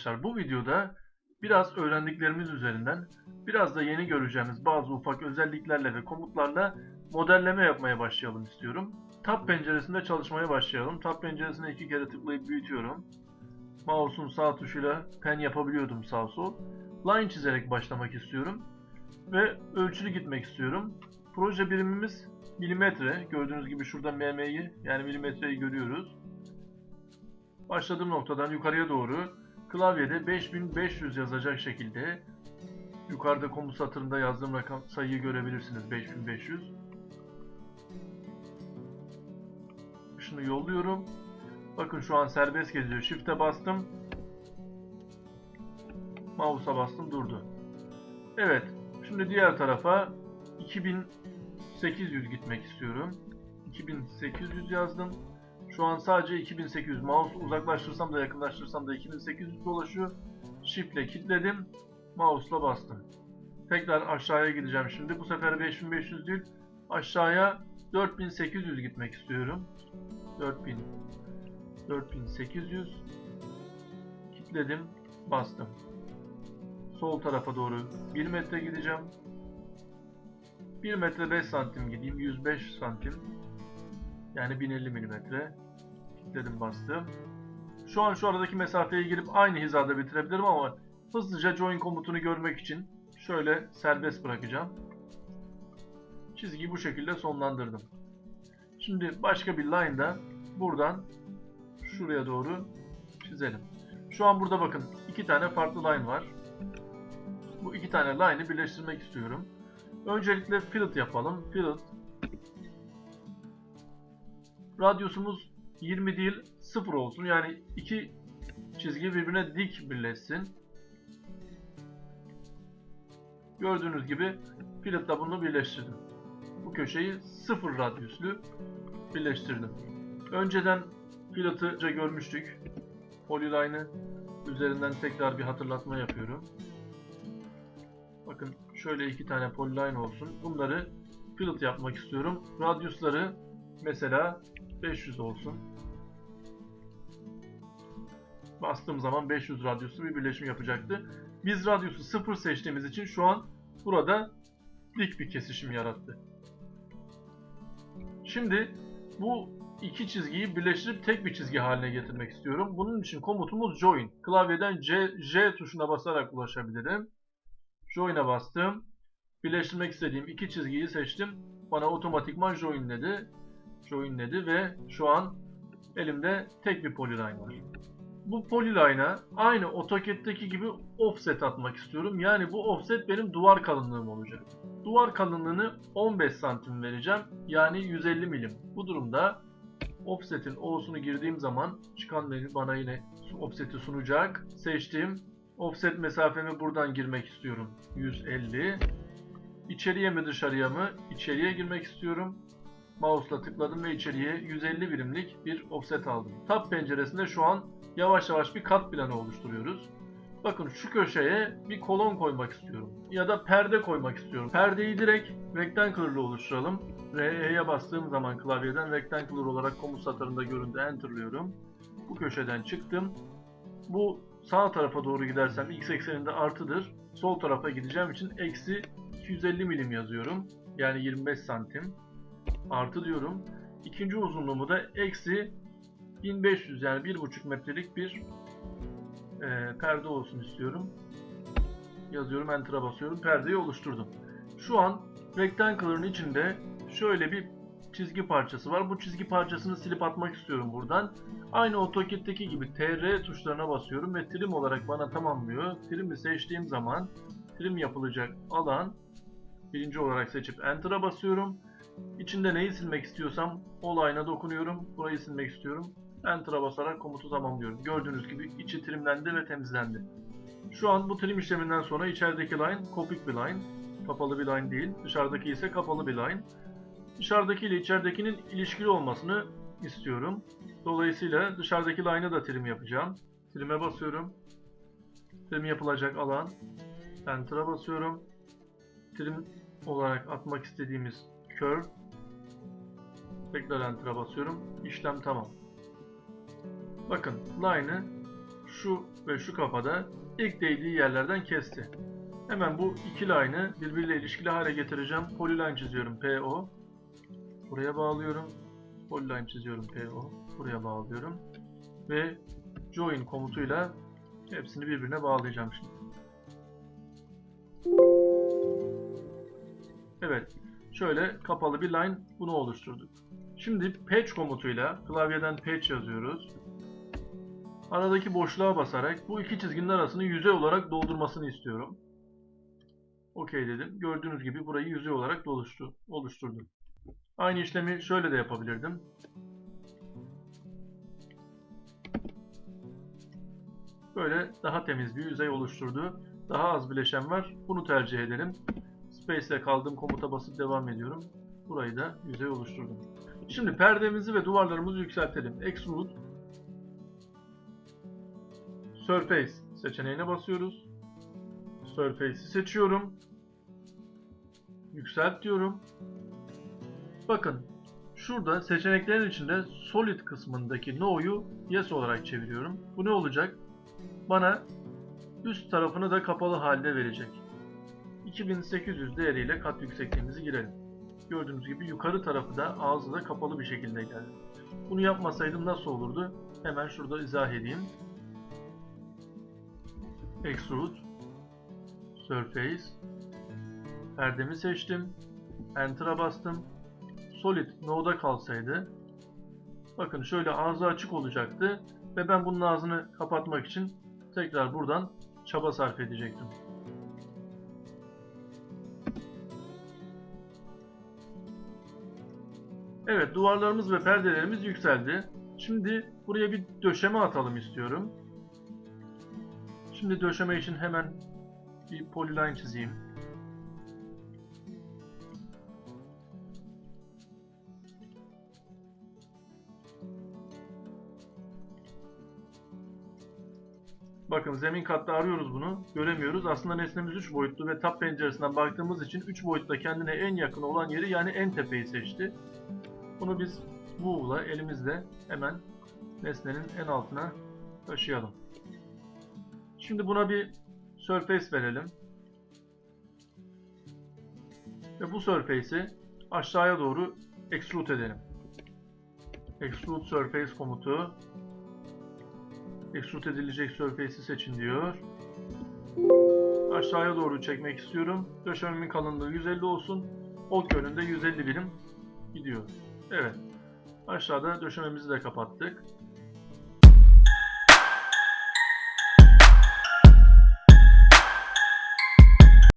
arkadaşlar bu videoda biraz öğrendiklerimiz üzerinden biraz da yeni göreceğimiz bazı ufak özelliklerle ve komutlarla modelleme yapmaya başlayalım istiyorum. Tab penceresinde çalışmaya başlayalım. Tab penceresine iki kere tıklayıp büyütüyorum. Mouse'un sağ tuşuyla pen yapabiliyordum sağ sol. Line çizerek başlamak istiyorum. Ve ölçülü gitmek istiyorum. Proje birimimiz milimetre. Gördüğünüz gibi şurada mm'yi yani milimetreyi görüyoruz. Başladığım noktadan yukarıya doğru klavyede 5500 yazacak şekilde yukarıda komut satırında yazdığım rakam sayıyı görebilirsiniz 5500. Şunu yolluyorum. Bakın şu an serbest geziyor. Shift'e bastım. Mouse'a bastım durdu. Evet. Şimdi diğer tarafa 2800 gitmek istiyorum. 2800 yazdım. Şu an sadece 2800. Mouse uzaklaştırsam da yakınlaştırsam da 2800 dolaşıyor. Shift ile kilitledim. Mouse'la bastım. Tekrar aşağıya gideceğim şimdi. Bu sefer 5500 değil. Aşağıya 4800 gitmek istiyorum. 4000 4800 kilitledim. Bastım. Sol tarafa doğru 1 metre gideceğim. 1 metre 5 santim gideyim. 105 santim. Yani 1050 milimetre. Kilitledim bastım. Şu an şu aradaki mesafeye girip aynı hizada bitirebilirim ama hızlıca join komutunu görmek için şöyle serbest bırakacağım. Çizgiyi bu şekilde sonlandırdım. Şimdi başka bir line'da buradan şuraya doğru çizelim. Şu an burada bakın iki tane farklı line var. Bu iki tane line'ı birleştirmek istiyorum. Öncelikle fillet yapalım. Fillet radyusumuz 20 değil 0 olsun. Yani iki çizgi birbirine dik birleşsin. Gördüğünüz gibi filletle bunu birleştirdim. Bu köşeyi 0 radyüslü birleştirdim. Önceden fillet'ı görmüştük. Polyline'ı üzerinden tekrar bir hatırlatma yapıyorum. Bakın şöyle iki tane polyline olsun. Bunları fillet yapmak istiyorum. Radyusları mesela 500 olsun. Bastığım zaman 500 radyuslu bir birleşim yapacaktı. Biz radyusu 0 seçtiğimiz için şu an burada dik bir kesişim yarattı. Şimdi bu iki çizgiyi birleştirip tek bir çizgi haline getirmek istiyorum. Bunun için komutumuz join. Klavyeden C, J tuşuna basarak ulaşabilirim. Join'e bastım. Birleştirmek istediğim iki çizgiyi seçtim. Bana otomatikman joinledi. Joinledi ve şu an elimde tek bir polyline var. Bu polyline'a aynı AutoCAD'deki gibi offset atmak istiyorum. Yani bu offset benim duvar kalınlığım olacak. Duvar kalınlığını 15 santim vereceğim. Yani 150 milim. Bu durumda offset'in O'sunu girdiğim zaman çıkan menü bana yine offset'i sunacak. Seçtiğim offset mesafemi buradan girmek istiyorum. 150. İçeriye mi dışarıya mı? İçeriye girmek istiyorum. Mouse'la tıkladım ve içeriye 150 birimlik bir offset aldım. Tab penceresinde şu an yavaş yavaş bir kat planı oluşturuyoruz. Bakın şu köşeye bir kolon koymak istiyorum. Ya da perde koymak istiyorum. Perdeyi direkt rectangular'la oluşturalım. RE'ye bastığım zaman klavyeden rectangular olarak komut satırında göründü. Enter'lıyorum. Bu köşeden çıktım. Bu sağ tarafa doğru gidersem x ekseninde artıdır. Sol tarafa gideceğim için eksi 250 milim yazıyorum. Yani 25 santim. Artı diyorum. İkinci uzunluğumu da eksi 1500 yani 1,5 metrelik bir e, perde olsun istiyorum. Yazıyorum, enter'a basıyorum. Perdeyi oluşturdum. Şu an rectangle'ın içinde şöyle bir çizgi parçası var. Bu çizgi parçasını silip atmak istiyorum buradan. Aynı AutoCAD'deki gibi TR tuşlarına basıyorum ve trim olarak bana tamamlıyor. Trim'i seçtiğim zaman trim yapılacak alan birinci olarak seçip enter'a basıyorum. İçinde neyi silmek istiyorsam o line'a dokunuyorum. Burayı silmek istiyorum. Enter'a basarak komutu tamamlıyorum. Gördüğünüz gibi içi trimlendi ve temizlendi. Şu an bu trim işleminden sonra içerideki line kopik bir line. Kapalı bir line değil. Dışarıdaki ise kapalı bir line. Dışarıdaki ile içeridekinin ilişkili olmasını istiyorum. Dolayısıyla dışarıdaki line'a da trim yapacağım. Trim'e basıyorum. Trim yapılacak alan. Enter'a basıyorum. Trim olarak atmak istediğimiz curve. Tekrar enter'a basıyorum. İşlem tamam. Bakın line'ı şu ve şu kafada ilk değdiği yerlerden kesti. Hemen bu iki line'ı birbiriyle ilişkili hale getireceğim. Polyline çiziyorum PO. Buraya bağlıyorum. Polyline çiziyorum PO. Buraya bağlıyorum. Ve join komutuyla hepsini birbirine bağlayacağım şimdi. Evet. Şöyle kapalı bir line bunu oluşturduk. Şimdi patch komutuyla klavyeden patch yazıyoruz. Aradaki boşluğa basarak bu iki çizginin arasını yüzey olarak doldurmasını istiyorum. OK dedim. Gördüğünüz gibi burayı yüzey olarak oluştu, oluşturdum. Aynı işlemi şöyle de yapabilirdim. Böyle daha temiz bir yüzey oluşturdu. Daha az bileşen var. Bunu tercih edelim. Space ile kaldığım komuta basıp devam ediyorum. Burayı da yüzey oluşturdum. Şimdi perdemizi ve duvarlarımızı yükseltelim. Extrude Surface seçeneğine basıyoruz. Surface'i seçiyorum. Yükselt diyorum. Bakın şurada seçeneklerin içinde Solid kısmındaki No'yu Yes olarak çeviriyorum. Bu ne olacak? Bana üst tarafını da kapalı halde verecek. 2800 değeriyle kat yüksekliğimizi girelim. Gördüğünüz gibi yukarı tarafı da ağzı da kapalı bir şekilde geldi. Bunu yapmasaydım nasıl olurdu? Hemen şurada izah edeyim. Extrude Surface Perdemi seçtim. Enter'a bastım. Solid No'da kalsaydı bakın şöyle ağzı açık olacaktı ve ben bunun ağzını kapatmak için tekrar buradan çaba sarf edecektim. Evet duvarlarımız ve perdelerimiz yükseldi. Şimdi buraya bir döşeme atalım istiyorum. Şimdi döşeme için hemen bir polyline çizeyim. Bakın zemin katta arıyoruz bunu. Göremiyoruz. Aslında nesnemiz 3 boyutlu ve tab penceresinden baktığımız için 3 boyutta kendine en yakın olan yeri yani en tepeyi seçti. Bunu biz move'la elimizle hemen nesnenin en altına taşıyalım. Şimdi buna bir surface verelim. Ve bu surface'i aşağıya doğru extrude edelim. Extrude surface komutu extrude edilecek surface'i seçin diyor. Aşağıya doğru çekmek istiyorum. Döşememin kalınlığı 150 olsun. Ok yönünde 150 birim gidiyor. Evet. Aşağıda döşememizi de kapattık.